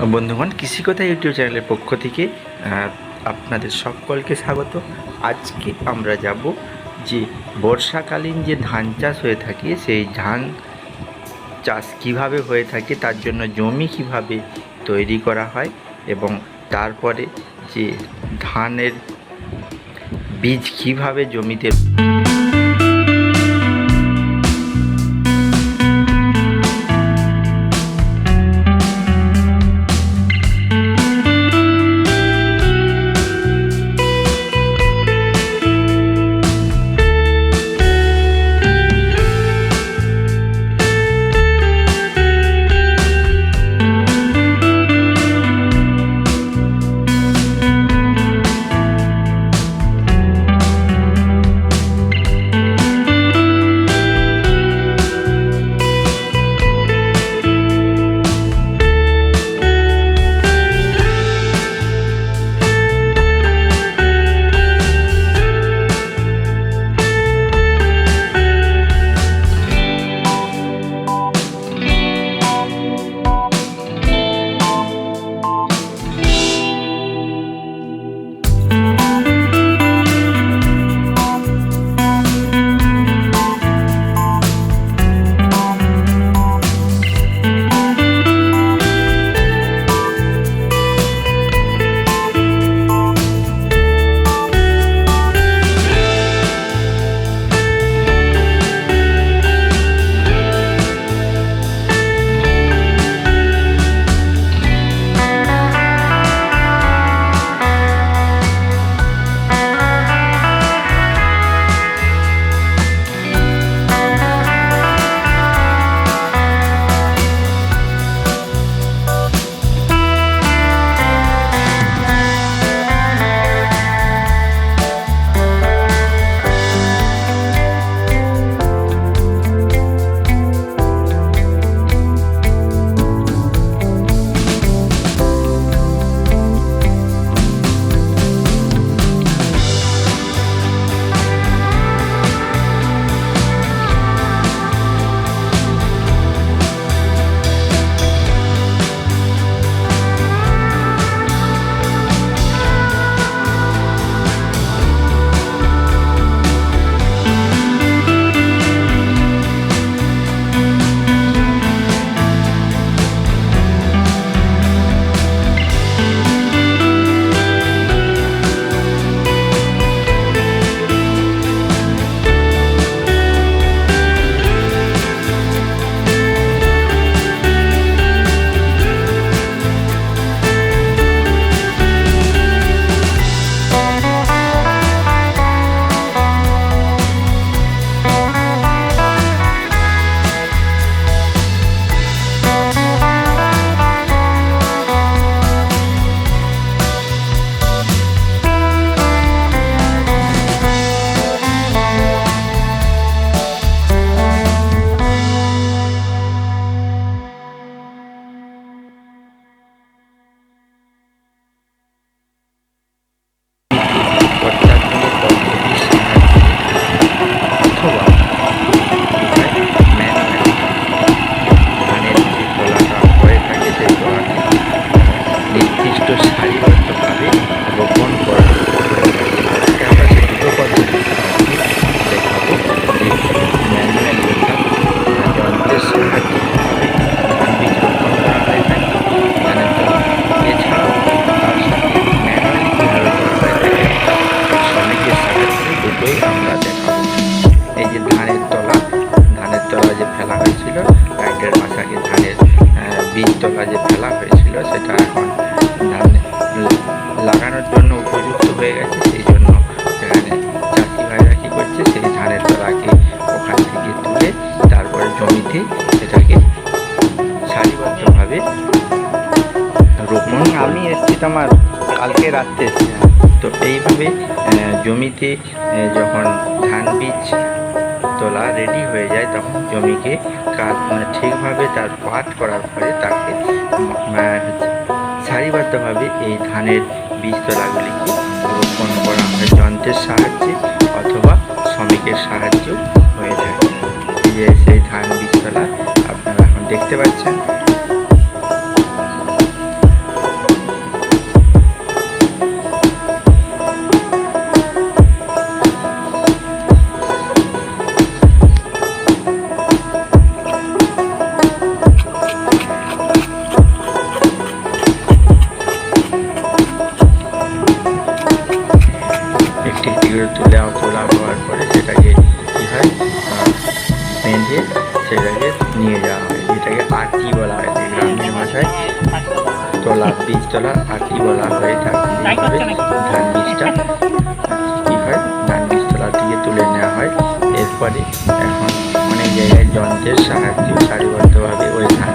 বন্ধুগণ, কৃষিকথা ইউটিউব চ্যানেলের পক্ষ থেকে আপনাদের সকলকে স্বাগত। আজকে আমরা যাব যে বর্ষাকালীন যে ধান চাষ হয়ে থাকে, সেই ধান চাষ কীভাবে হয়ে থাকে, তার জন্য জমি কীভাবে তৈরি করা হয় এবং তারপরে যে ধানের বীজ কীভাবে জমিতে হয়ে গেছে সেই জন্য সেখানে চাষি ভাইরা কী করছে সেই ধানের তলাকে ওখান থেকে তুলে তারপরে জমিতে সেটাকে সারিবদ্ধভাবে রোপণ আমি এসছি তোমার কালকে রাত্রে। তো এইভাবে জমিতে যখন ধান বীজ তোলা রেডি হয়ে যায় তখন জমিকে কাজ মানে ঠিকভাবে তার পাট করার পরে তাকে সারিবদ্ধভাবে এই ধানের বীজ তোলাগুলিকে যন্ত্রের সাহায্যে অথবা শ্রমিকের সাহায্য হয়ে যায়। যে সেই ধান বীজতলা আপনারা এখন দেখতে পাচ্ছেন। ভিডিও তুলে তোলা হওয়ার পরে সেটাকে কী হয় বেঁধে সেটাকে নিয়ে যাওয়া হয়। যেটাকে আটি বলা হয় গ্রামের ভাষায় তোলা বীজতলা আটি বলা হয় ধান ধান বীজটা কী হয় ধান বীজতলা দিয়ে তুলে নেওয়া হয়। এরপরে এখন অনেক জায়গায় যন্ত্রের সাহায্যে সারিবদ্ধভাবে ওই ধান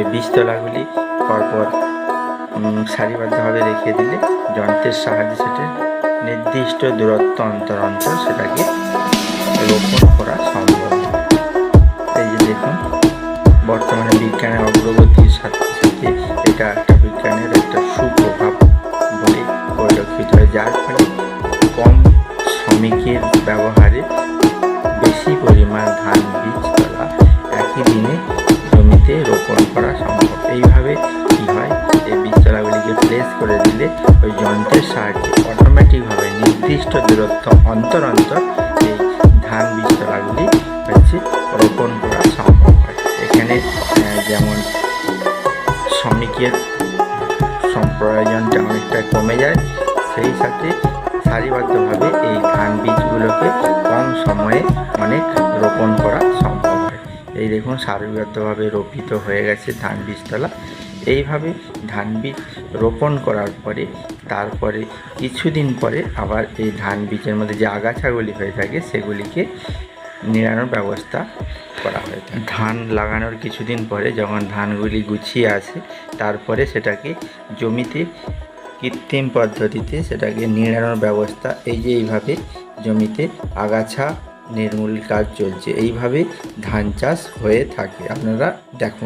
ওই বীজতলাগুলি পরপর সারিবদ্ধভাবে রেখে দিলে যন্ত্রের সাহায্যে সেটা নির্দিষ্ট দূরত্ব অন্তর অন্তর সেটাকে রোপণ করা সম্ভব। এই যে দেখুন, বর্তমানে বিজ্ঞানের অগ্রগতির সাথে সাথে এটা একটা বিজ্ঞানের একটা সুপ্রভাব বলে পরিলক্ষিত হয়, যার ফলে কম শ্রমিকের ব্যবহারে রোপণ করা সম্ভব। এইভাবে কি হয় এই বীজতলাগুলিকে প্লেস করে দিলে ওই যন্ত্রের সাহায্যে অটোমেটিকভাবে নির্দিষ্ট দূরত্ব অন্তর অন্তর এই ধান বীজতলাগুলি হচ্ছে রোপণ করা সম্ভব হয়। এখানে যেমন শ্রমিকের সম- প্রয়োজনটা অনেকটা কমে যায়, সেই সাথে সারিবদ্ধভাবে এই ধান বীজগুলোকে কম সময়ে অনেক রোপণ করা সম্ভব। এই দেখুন, সারিবদ্ধভাবে রোপিত হয়ে গেছে ধান বীজতলা। এইভাবে ধান বীজ রোপণ করার পরে, তারপরে কিছুদিন পরে আবার এই ধান বীজের মধ্যে যে আগাছাগুলি হয়ে থাকে, সেগুলিকে নিড়ানোর ব্যবস্থা করা হয় ধান লাগানোর কিছুদিন পরে যখন ধানগুলি গুছিয়ে আসে, তারপরে সেটাকে জমিতে কৃত্রিম পদ্ধতিতে সেটাকে নিড়ানোর ব্যবস্থা, এই যে এইভাবে জমিতে আগাছা নির্মূল কাজ চলছে। এইভাবে ধান চাষ হয়ে থাকে। আপনারা দেখুন।